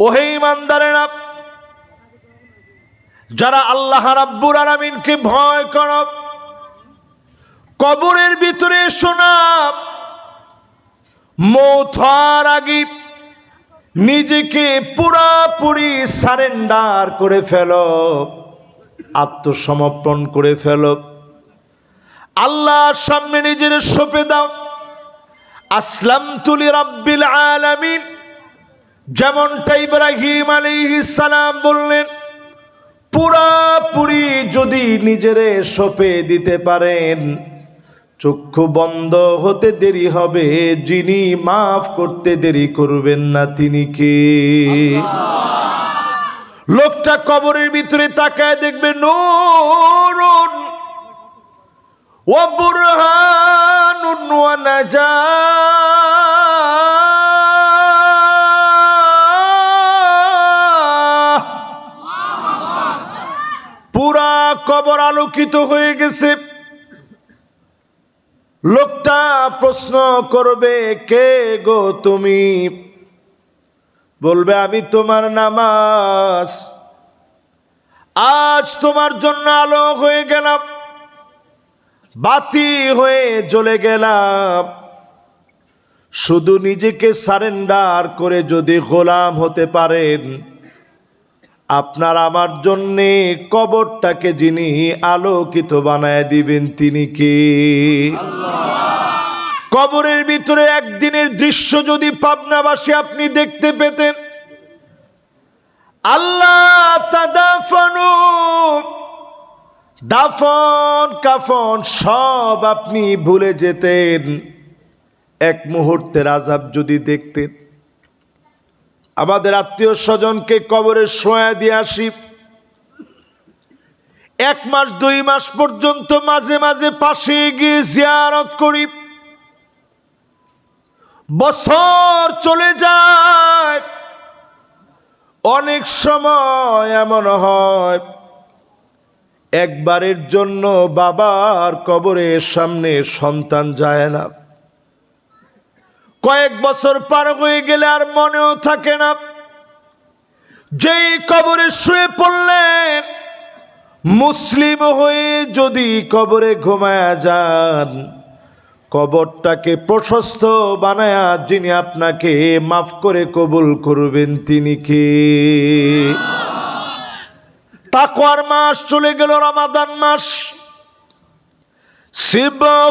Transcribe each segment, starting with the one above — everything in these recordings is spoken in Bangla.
ওহে ইমানদারেরা, যারা আল্লাহ রাব্বুর আলামিনকে ভয় কর, কবরের ভিতরে শোনা মৌত হওয়ার আগে নিজেকে পুরাপুরি সারেন্ডার করে ফেল, আত্মসমর্পণ করে ফেল। আল্লাহর সামনে নিজের সঁপে দাও। আসলাম তুলি রব্বিল আলামিন। যেমনটা ইব্রাহিম আলাইহিস সালাম বললেন, পুরাপুরি যদি নিজেরে সপে দিতে পারেন, চক্ষু বন্ধ হতে দেরি হবে, যিনি মাফ করতে দেরি করবেন না তিনি কে? লোকটা কবরের ভিতরে তাকায় দেখবে নুরুন, ওয়া বুরহানুন আলোকিত হয়ে গেছে। লোকটা প্রশ্ন করবে, কে গো তুমি? বলবে, আমি তোমার নামাজ। আজ তোমার জন্য আলো হয়ে গেলাম, বাতি হয়ে জ্বলে গেলাম। শুধু নিজেকে সারেন্ডার করে যদি গোলাম হতে পারেন আপনার আমার জন্যে কবরটাকে যিনি আলোকিত বানায় দিবেন, তিনি কে? কবরের ভিতরে একদিনের দৃশ্য যদি পাবনাবাসী আপনি দেখতে পেতেন। আল্লাহ তাদাফানু দাফন কাফন সব আপনি ভুলে যেতেন। এক মুহূর্তের আজাব যদি দেখতেন। আমাদের আত্মীয় স্বজনকে কবরে শোয়া দিয়ে আসি। এক মাস, দুই মাস পর্যন্ত মাঝে মাঝে পাশে গিয়ে জিয়ারত করি। বছর চলে যায়, অনেক সময় এমন হয়, একবারের জন্য বাবার কবরের সামনে সন্তান যায় না। কয়েক বছর পার হয়ে গেলে আর মনেও থাকে না। যেই কবরে শুয়ে পড়লেন, মুসলিম হয়ে যদি কবরে ঘুমায়া যান, কবরটাকে প্রশস্ত বানায়া যিনি আপনাকে মাফ করে কবুল করবেন, তিনি কে? তাকুয়ার মাস চলে গেল, রমাদান মাস। শিবগতাল্লাহ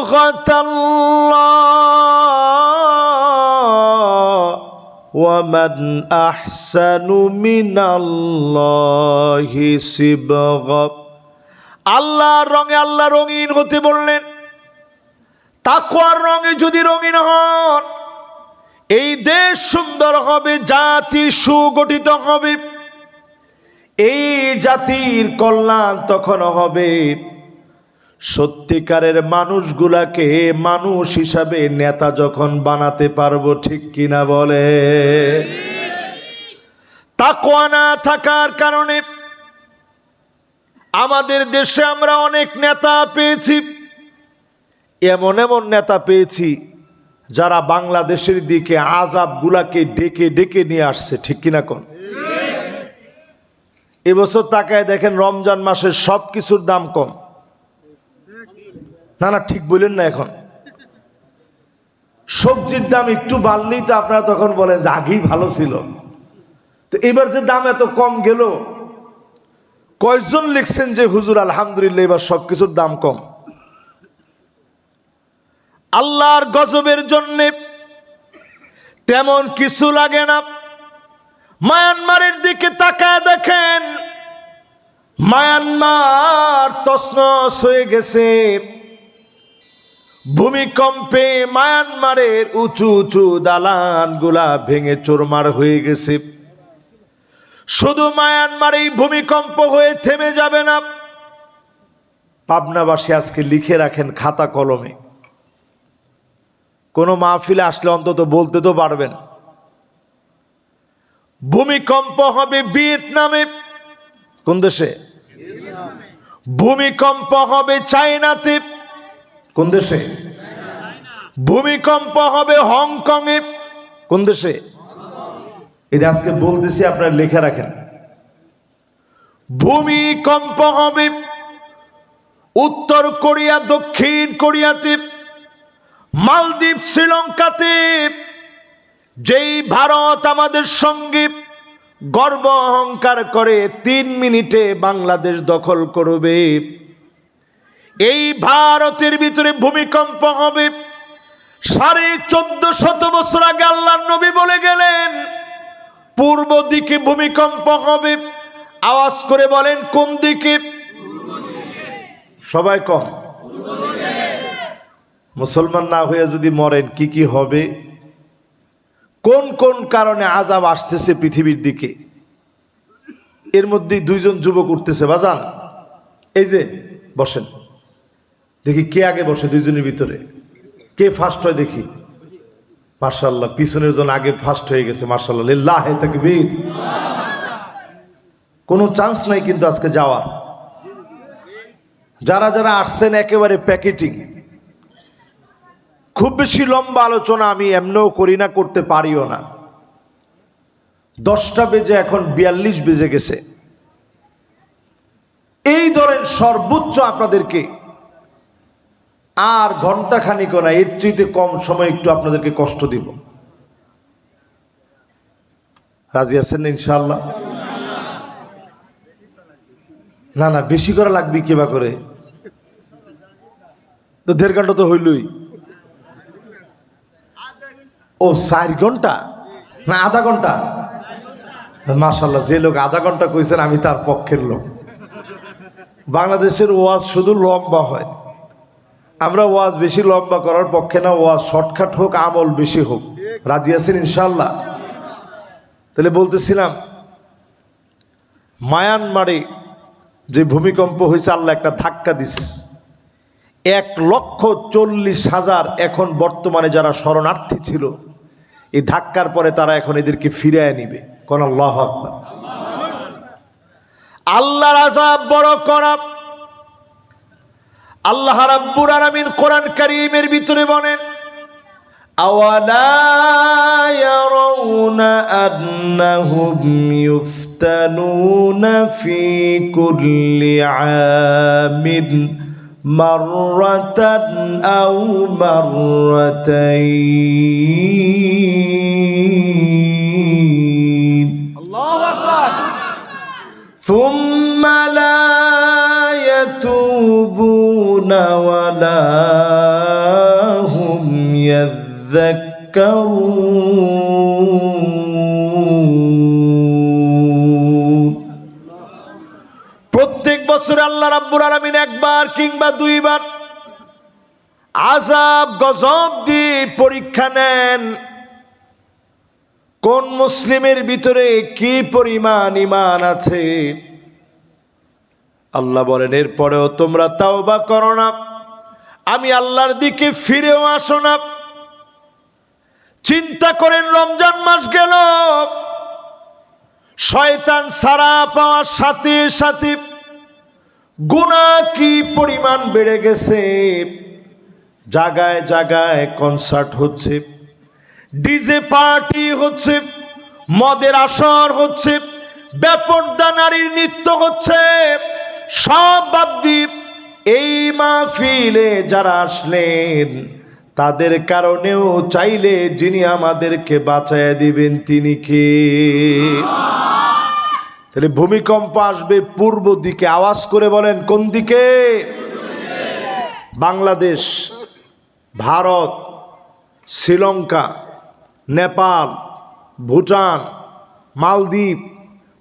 ومن أحسن من الله صبغة আল্লাহর রঙে আল্লাহ রঙিন হতে বললেন তাকওয়ার রঙে যদি রঙিন হন এই দেশ সুন্দর হবে জাতি সুগঠিত হবে এই জাতির কল্যাণ তখন হবে সত্যিকারের মানুষগুলাকে মানুষ হিসাবে নেতা যখন বানাতে পারব, ঠিক কিনা বলে? তাকওয়া না থাকার কারণে আমাদের দেশে আমরা অনেক নেতা পেয়েছি। এমন এমন নেতা পেয়েছি যারা বাংলাদেশের দিকে আজাবগুলাকে ডেকে ডেকে নিয়ে আসছে, ঠিক কিনা কোন? এবছর তাকায় দেখেন রমজান মাসের সব কিছুর দাম কম। না না, ঠিক বললেন না এখন। সবজির দাম একটু বাড়লেই তো আপনারা তখন বলেন যে আগেই ভালো ছিল। তো এবার যে দাম এত কম গেল, কয়জন লিখছেন যে, হুজুর, আলহামদুলিল্লাহ, এবার সব কিছুর দাম কম আল্লাহর গজবের জন্যে তেমন কিছু লাগে না। মায়ানমারের দিকে তাকায় দেখেন, মায়ানমার তসনস হয়ে গেছে। ভূমিকম্পে মায়ানমারের উঁচু উঁচু দালানগুলা ভেঙে চোরমার হয়ে গেছে। শুধু মায়ানমার এই ভূমিকম্প হয়ে থেমে যাবে না। পাবনাবাসী আজকে লিখে রাখেন খাতা কলমে। কোনো মাহফিলে আসলে অন্তত বলতে তো পারবেন। ভূমিকম্প হবে ভিয়েতনামে। কোন দেশে? ভূমিকম্প হবে চায়নাতে। কোন দেশে? ভূমিকম্প হবে হংকংয়ে। কোন দেশে? এটা আজকে বলতেছি আপনার লেখা রাখেন। ভূমিকম্প হবে উত্তর কোরিয়া দক্ষিণ কোরিয়াতে মালদ্বীপ শ্রীলঙ্কাতে। যেই ভারত আমাদের সঙ্গে গর্ব অহংকার করে তিন মিনিটে বাংলাদেশ দখল করবে। এই ভারতের ভিতরে ভূমিকম্প হবে। সাড়ে চোদ্দ শত বছর আগে আল্লাহ নবী বলে গেলেন, পূর্ব দিকে ভূমিকম্প হবে। আওয়াজ করে বলেন, কোন দিকে? সবাই কম মুসলমান না হয়ে যদি মরেন, কি কি হবে? কোন কোন কারণে আজাব আসতেছে পৃথিবীর দিকে? এর মধ্যে দুইজন যুবক উঠতেছে, বাজান। এই যে, বসেন। দেখি কে আগে বসে দুইজনের ভিতরে? কে ফার্স্ট হয় দেখি? মার্শাল্লাহ পিছনের জন আগে ফার্স্ট হয়ে গেছে মার্শাল্লাহ লিল্লাহ তাকবীর। কোনো চান্স নাই কিন্তু আজকে যাওয়ার। যারা যারা আসছেন একেবারে প্যাকেটিং খুব বেশি লম্বা আলোচনা আমি এমনও করি না, করতে পারিও না। দশটা বেজে এখন বিয়াল্লিশ বেজে গেছে। এই ধরেন সর্বোচ্চ আপনাদেরকে আর ঘণ্টা খানিক না, এর চাইতে কম সময় একটু আপনাদেরকে কষ্ট দিব। রাজি আছেন ইনশাল্লাহ না না, বেশি করা লাগবে কেবা করে? তো দেড় ঘণ্টা তো হইলই। ও, চার ঘণ্টা না, আধা ঘণ্টা মাশাল্লাহ যে লোক আধা ঘণ্টা কইছেন, আমি তার পক্ষের লোক। বাংলাদেশের ওয়াজ শুধু লম্বা হয়। আমরা ওয়াজ বেশি লম্বা করার পক্ষে না, ওয়াজ শর্টকাট হোক, আমল বেশি হোক। রাজি আছেন ইনশাল্লাহ তাহলে বলতেছিলাম, মায়ানমারে যে ভূমিকম্প হয়েছে, আল্লাহ একটা ধাক্কা দিস এক লক্ষ চল্লিশ হাজার এখন বর্তমানে যারা শরণার্থী ছিল, এই ধাক্কার পরে তারা এখন এদেরকে ফিরিয়ে নিবে। কোন আল্লাহ আকবার। আল্লাহর আজাব বড় করা আল্লাহ রাব্বুর আলামিন কোরআন কারীমের ভিতরে বলেন أولا يرون أنهم يفتنون في كل عام مرة أو مرتين ثم لا يتوبون ولا هم يذكرون প্রত্যেক বছর আল্লাহ রাব্বুল আলামিন একবার কিংবা দুইবার আজাব গজব দিয়ে পরীক্ষা নেন কোন মুসলিমের ভিতরে কি পরিমাণ ইমান আছে আল্লাহ বলেন, এরপরেও তোমরা তাওবা করো না। আমি আল্লাহর দিকে ফিরেও আসো না। চিন্তা করেন, রমজান মাস গেল। শয়তান সারা পাওয়ার সাথে সাথে গুণা কি পরিমাণ বেড়ে গেছে? জাগায় জাগায় কনসার্ট হচ্ছে, ডিজে পার্টি হচ্ছে, মদের আসর হচ্ছে ব্যাপরদা নারীর নৃত্য হচ্ছে। সব বাদ দ্বীপ এই মাহফিলে যারা আসলেন, তাদের কারণেও চাইলে যিনি আমাদেরকে বাঁচায় দিবেন তিনি কে? তাহলে ভূমিকম্প আসবে পূর্ব দিকে, আওয়াজ করে বলেন, কোন দিকে? বাংলাদেশ, ভারত, শ্রীলঙ্কা, নেপাল, ভুটান, মালদ্বীপ,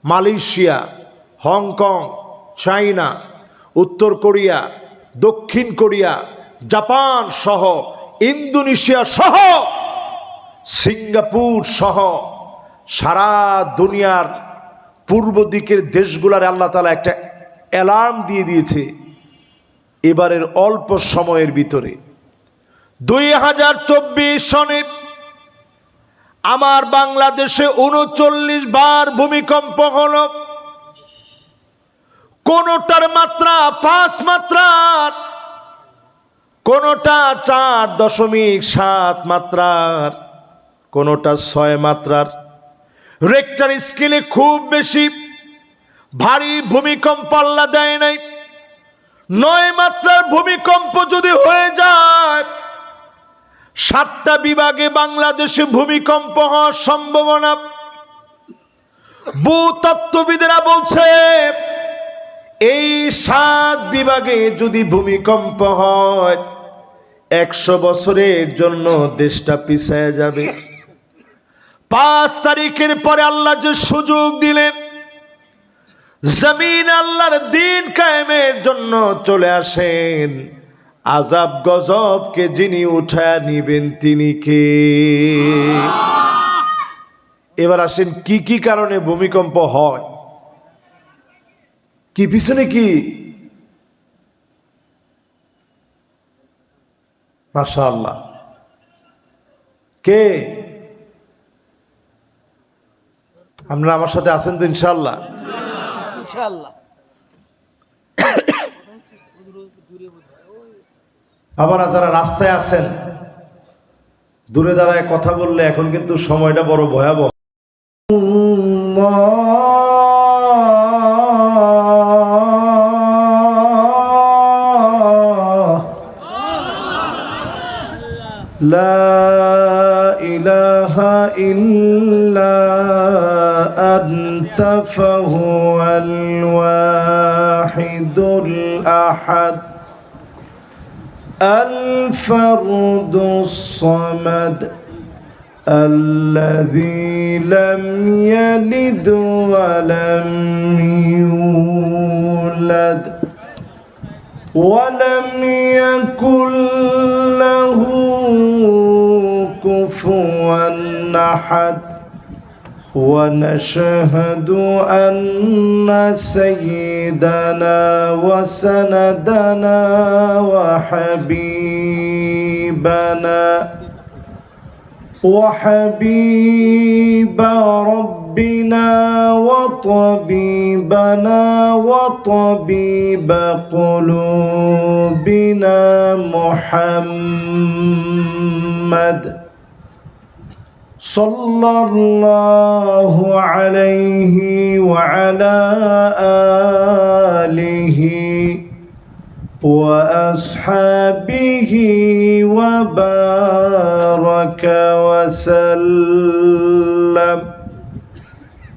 মালয়েশিয়া, হংকং চাইনা উত্তর কোরিয়া, দক্ষিণ কোরিয়া, জাপান সহ, ইন্দোনেশিয়া সহ, সিঙ্গাপুর সহ, সারা দুনিয়ার পূর্ব দিকের দেশগুলার আল্লাহ তালা একটা অ্যালার্ম দিয়ে দিয়েছে এবারের অল্প সময়ের ভিতরে। দুই হাজার চব্বিশ সনে আমার বাংলাদেশে উনচল্লিশ বার ভূমিকম্প হল। কোনটার মাত্রা, পাঁচ মাত্রার, কোনটা চার দশমিক সাত মাত্রার, কোনটা ছয় মাত্রার। রেক্টার স্কেলে খুব বেশি, ভারী ভূমিকম্প আল্লাহ দেয় নাই। নয় মাত্রার ভূমিকম্প যদি হয়ে যায়, সাতটা বিভাগে বাংলাদেশে ভূমিকম্প হওয়ার সম্ভাবনা। ভূতত্ত্ববিদেরা বলছে এই সাত বিভাগে যদি ভূমিকম্প হয়, একশো বছরের জন্য দেশটা পিছায় যাবে। পাঁচ তারিখের পরে আল্লাহ যে সুযোগ দিলেন, জমিন আল্লাহর দিন কায়েমের জন্য চলে আসেন। আজাব গজবকে যিনি উঠায় নিবেন, তিনি কে? এবার আসেন কি কি কারণে ভূমিকম্প হয়? কি পিছনে কি? মাশাআল্লাহ। কে? আপনারা আমার সাথে আছেন তো ইনশাল্লাহ আবার যারা রাস্তায় আছেন দূরে দাঁড়ায় কথা বললে এখন কিন্তু সময়টা বড় ভয়াবহ। لا إله إلا أنت فهو الواحد الأحد الفرد الصمد الذي لم يلد ولم يولد. ولم يكن له كفوا أحد. ونشهد أن سيدنا وسندنا وحبيبنا وحبيب ربنا وطبيبنا وطبيب قلوبنا محمد صلى الله عليه وعلى آله وأصحابه وبارك وسلم.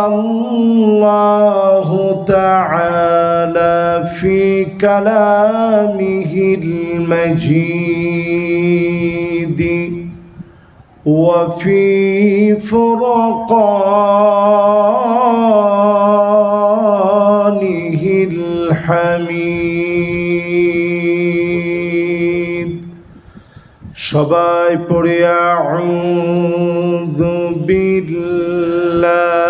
الله تعالى في كلامه المجيد وفي فرقانه الحميد সবাই পড়ে আউযু বিল্লাহি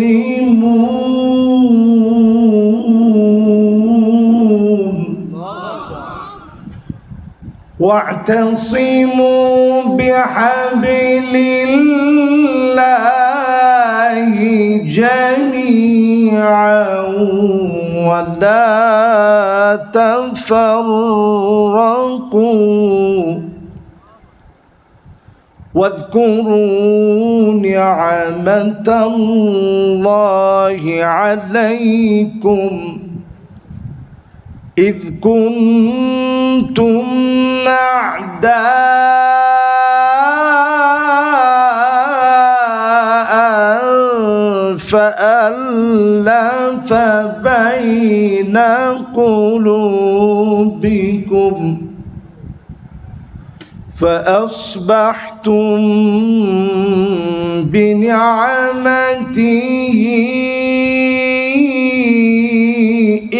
واعتصموا بحبل الله جميعا ولا تفرقوا. واذكروا نعمة الله عليكم. إذ كنتم أعداء فألف بين قلوبكم فأصبحتم بنعمته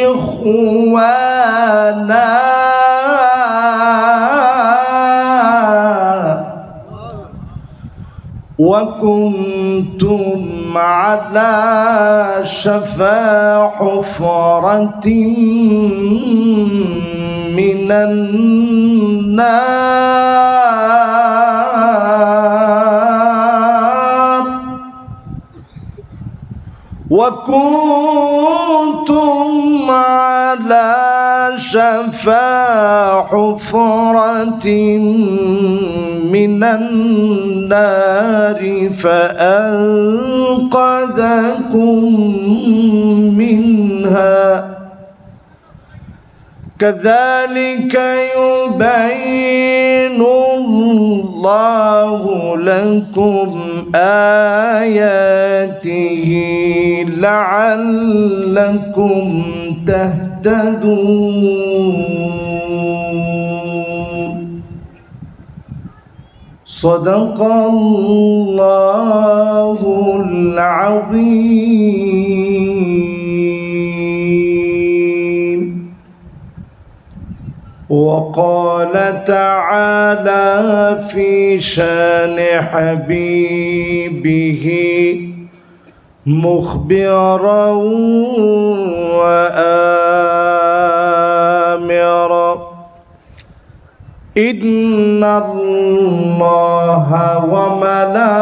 إخوانا. وكنتم على شفا حفرة من النار. وكنتم على شفا حفرة من النار فأنقذكم منها. كذلك يبين الله لكم آياته لعلكم تهتدون. صدق الله العظيم. وقال تعالى في شان حبيبه مخبرا وآمرا. إن الله وملائكته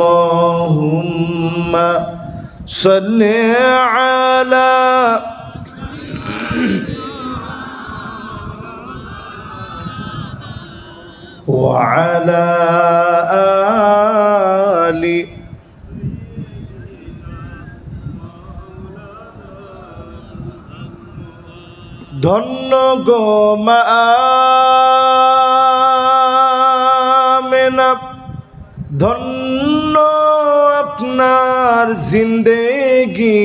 اللهم صل على وعلى آل ধন্য গো মেনা ধন্য আপনার জিন্দেগি।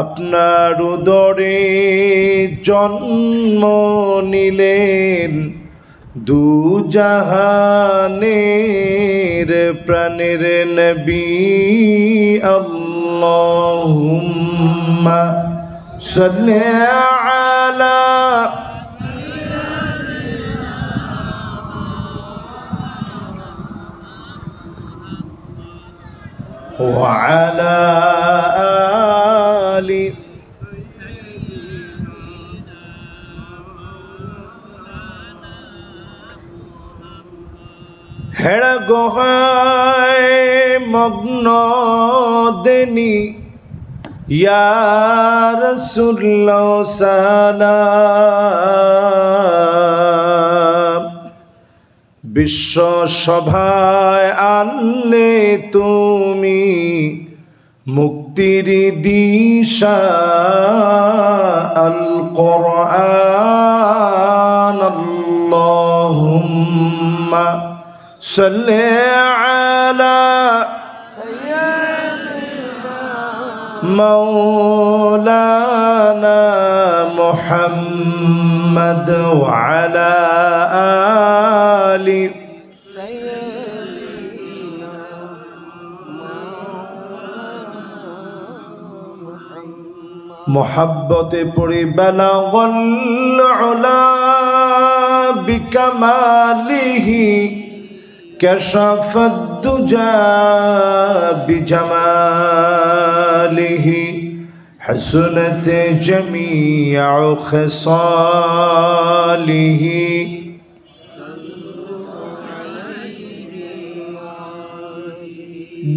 আপনার উদরে জন্ম নিলেন দু জাহানের প্রাণের নবী। আল্লাহুম্মা সাল্লি আলা وعلى آل হেড় গোহায় মগ্ন দেনি ইয়ার সুল্ল সালাম বিশ্ব সভায় আনলে তুমি মুক্তির দিশা আল কোরআন আল্লাহুম্মা সাল্লি আলা مولانا محمد وعلى آل سيدنا محبت پوری بلغ العلا بكماله كشف الدجى بجماله. حسنت جميع خصاله.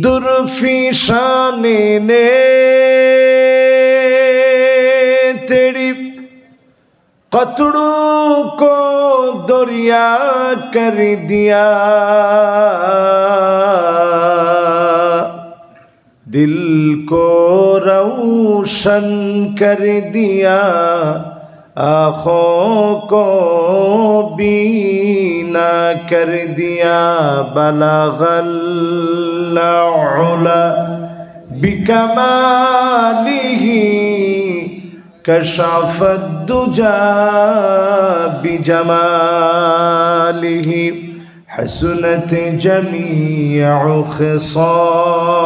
दुर्फी शान ने तेरी कतड़ों को दरिया कर दिया दिल को रोशन कर दिया आँखों को बीना कर दिया علا بكماله كشف الدجى بجماله حسنت جميع خصاله.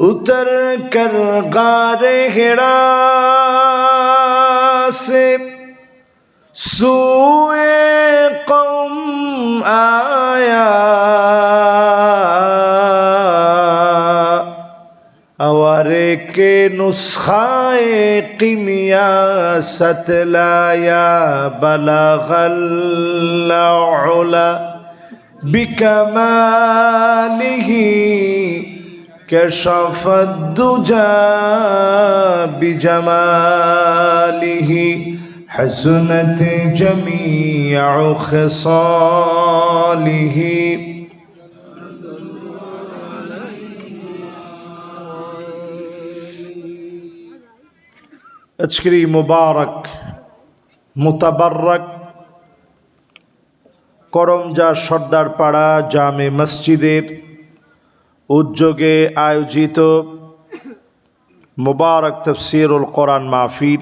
اتر کر غار ہرا سے سويكم آیا کے نسخائے قیمیا ستلایا بلغ العلا بکماله كشف الدجى بجماله حسنت جميع خصاله আজকের এই মুবারক মুতাবারক করমজা সর্দার পাড়া জামে মসজিদের উদ্যোগে আয়োজিত মুবারক তফসিরুল কোরআন মাহফিল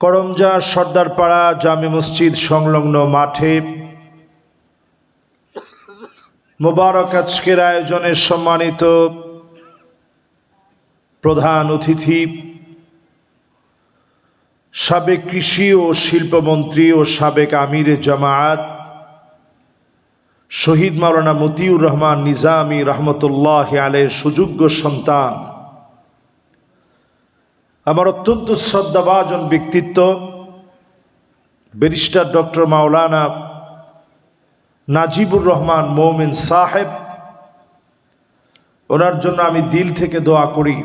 করমজা সর্দারপাড়া জামে মসজিদ সংলগ্ন মাঠে মুবারক আজকের আয়োজনে সম্মানিত প্রধান অতিথি, সাবেক কৃষি ও শিল্পমন্ত্রী ও সাবেক আমির জামায়াত, শহীদ মাওলানা মতিউর রহমান নিজামী রহমতুল্লাহ আলের সুযোগ্য সন্তান আমার অত্যন্ত শ্রদ্ধাভাজন ব্যক্তিত্ব, ব্যারিস্টার ডক্টর মাওলানা নাজিবুর রহমান মৌমিন সাহেব। ওনার জন্য আমি দিল থেকে দোয়া করি।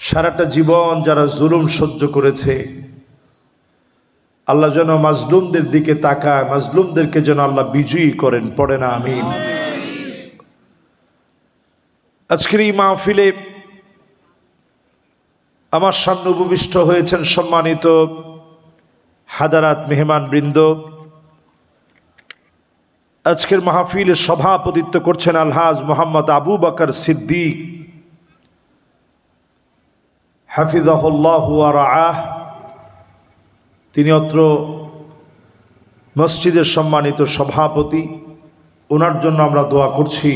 সারাটা জীবন যারা জুলুম সহ্য করেছে, আল্লাহ যেন মাজলুমদের দিকে তাকায়, মাজলুমদেরকে যেন আল্লাহ বিজয়ী করেন, পড়ে না, আমিন। আজকের এই মাহফিলে আমার সামনে উপবিষ্ট হয়েছেন সম্মানিত হাদারাত মেহমান বৃন্দ। আজকের মাহফিলে সভাপতিত্ব করছেন আলহাজ মোহাম্মদ আবু বকর সিদ্দিক। হাফিজাহুল্লাহ আহ তিনি অত্র মসজিদের সম্মানিত সভাপতি। ওনার জন্য আমরা দোয়া করছি।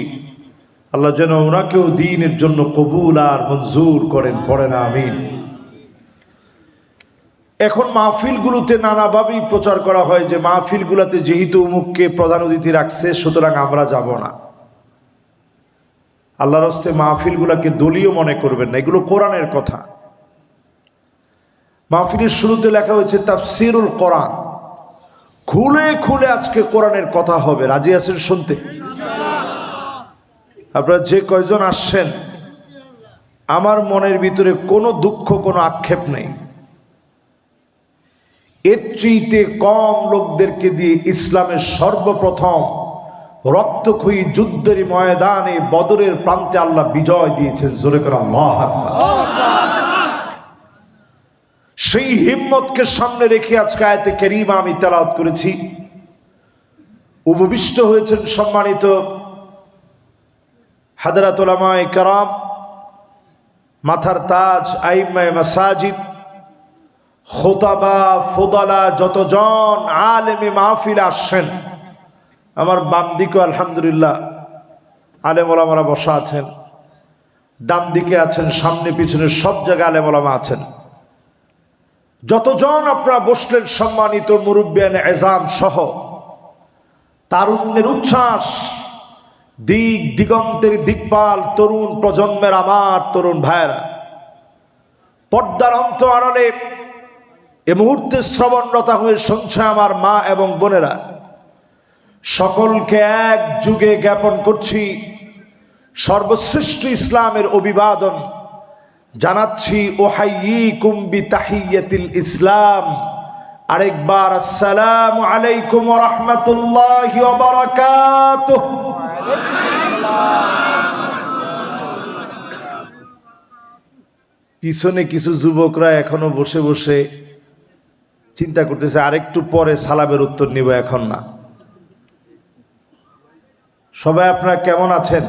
আল্লাহ যেন ওনাকেও দিনের জন্য কবুল আর মঞ্জুর করেন, পড়ে না, আমিন। এখন মাহফিলগুলোতে নানাভাবেই প্রচার করা হয় যে মাহফিলগুলোতে যেহেতু উমুককে প্রধান অতিথি রাখছে, সুতরাং আমরা যাব না। আল্লাহর হস্তে মাহফিলগুলোকে দলীয় মনে করবেন না, এগুলো কোরআনের কথা। মাহফিলের শুরুতে লেখা হয়েছে, তাফসিরুল কোরআন। খুলে খুলে আজকে কোরআনের কথা হবে। রাজি আছেন শুনতে? আপনারা যে কয়জন আসছেন, আমার মনের ভিতরে কোনো দুঃখ, কোনো আক্ষেপ নেই। এর চেয়েতে কম লোকদেরকে দিয়ে ইসলামের সর্বপ্রথম রক্তক্ষয়ী যুদ্ধের ময়দানে বদরের প্রান্তে আল্লাহ বিজয় দিয়েছেন, জোরে করে সেই হিম্মতকে সামনে রেখে আজকে আয়তে কেরিমা আমি তেলাওয়াত করেছি। উপবিষ্ট হয়েছেন সম্মানিত হাদারাত ওলামায়ে কারাম, মাথার তাজ আইমায় মাসাজিদ, খোতাবা, ফোদালা, যতজন আলেমে মাহফিল আসছেন, আমার বাম দিকেও আলহামদুলিল্লাহ আলেম ওলামারা বসা আছেন ডান দিকে আছেন, সামনে পিছনে সব জায়গায় আলেম ওলামা আছেন। যতজন আপনারা বসলেন, সম্মানিত মুরব্বিয়ান এজাম সহ, তারুণ্যের উচ্ছ্বাস দিক দিগন্তের দিকপাল তরুণ প্রজন্মের আমার তরুণ ভাইয়েরা। পর্দার অন্ত আড়ালে এ মুহূর্তে শ্রবণরতা হয়ে শুনছে আমার মা এবং বোনেরা। সকলকে এক যুগে জ্ঞাপন করছি, সর্বশ্রেষ্ঠ ইসলামের অভিবাদন জানাচ্ছি ওহাইয়ি কুম্বি তাহিয়াতিল ইসলাম। আরেকবার আসসালাম আলাইকুম রহমতুল্লাহ বারাকাতুহ। পিছনে কিছু যুবকরা এখনও বসে বসে চিন্তা করতেছে আরেকটু পরে সালামের উত্তর নিব এখন না। সবাই আপনারা কেমন আছেন?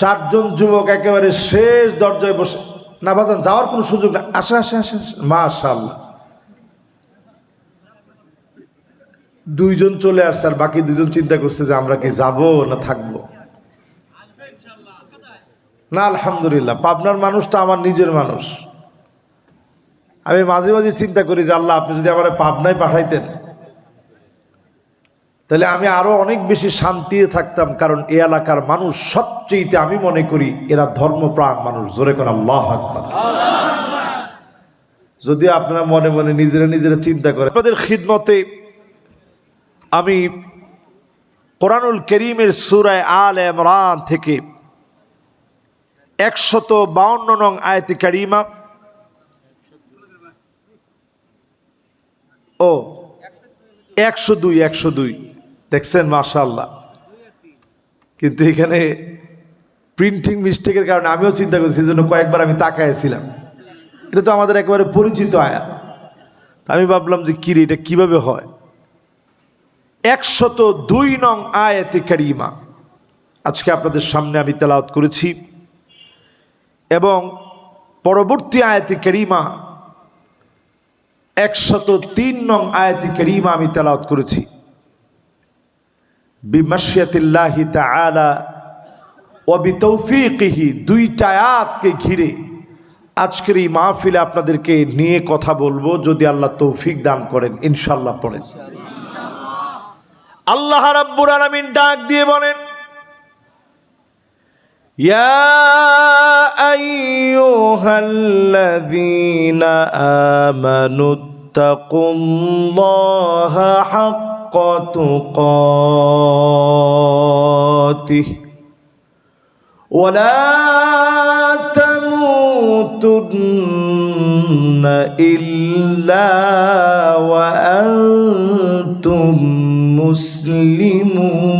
চারজন যুবক একেবারে শেষ দরজায় বসে না বাজান যাওয়ার কোনো সুযোগ না। আসে আসে আসে মা মাশাল্লাহ দুইজন চলে আসছে আর বাকি দুজন চিন্তা করছে যে আমরা কি যাব না থাকব? না, আলহামদুলিল্লাহ। পাবনার মানুষটা আমার নিজের মানুষ। আমি মাঝে মাঝে চিন্তা করি যে আল্লাহ, আপনি যদি আমার পাবনায় পাঠাইতেন, তাহলে আমি আরও অনেক বেশি শান্তিতে থাকতাম, কারণ এ এলাকার মানুষ সবচেয়েতে আমি মনে করি এরা ধর্মপ্রাণ মানুষ। জোরে কোন আল্লাহ আপনারা মনে মনে নিজেরা নিজেরা চিন্তা করেন, আপনাদের খিদমতে আমি কোরআনুল করিমের সুরায় আল এমরান থেকে একশত বাউন্ন নং আয়তে কারিমা ও একশো দুই একশো দুই। দেখছেন মাশাল্লাহ কিন্তু এখানে প্রিন্টিং মিস্টেকের কারণে আমিও চিন্তা করছি জন্য কয়েকবার আমি তাকাইছিলাম। এটা তো আমাদের একেবারে পরিচিত আয়া আমি ভাবলাম যে, কিরে, এটা কীভাবে হয়? একশত দুই নং আয়াতে কারিমা। আজকে আপনাদের সামনে আমি তেলাওয়াত করেছি। এবং পরবর্তী আয়াতে কারিমা, একশত তিন নং আয়াতে কারিমা আমি তেলাওয়াত করেছি। বিমাশিয়াতিল্লাহি তাআলা ও বিতৌফিকিহি দুইটা আয়াতকে ঘিরে আজকের এই মাহফিলে আপনাদেরকে নিয়ে কথা বলব। যদি আল্লাহ তৌফিক দান করেন ইনশাল্লাহ পড়েন। আল্লাহ রাব্বুল আলামিন ডাক দিয়ে বলেন يا أيها الذين آمنوا اتقوا الله حق تقاته ولا تموتن إلا وأنتم مسلمون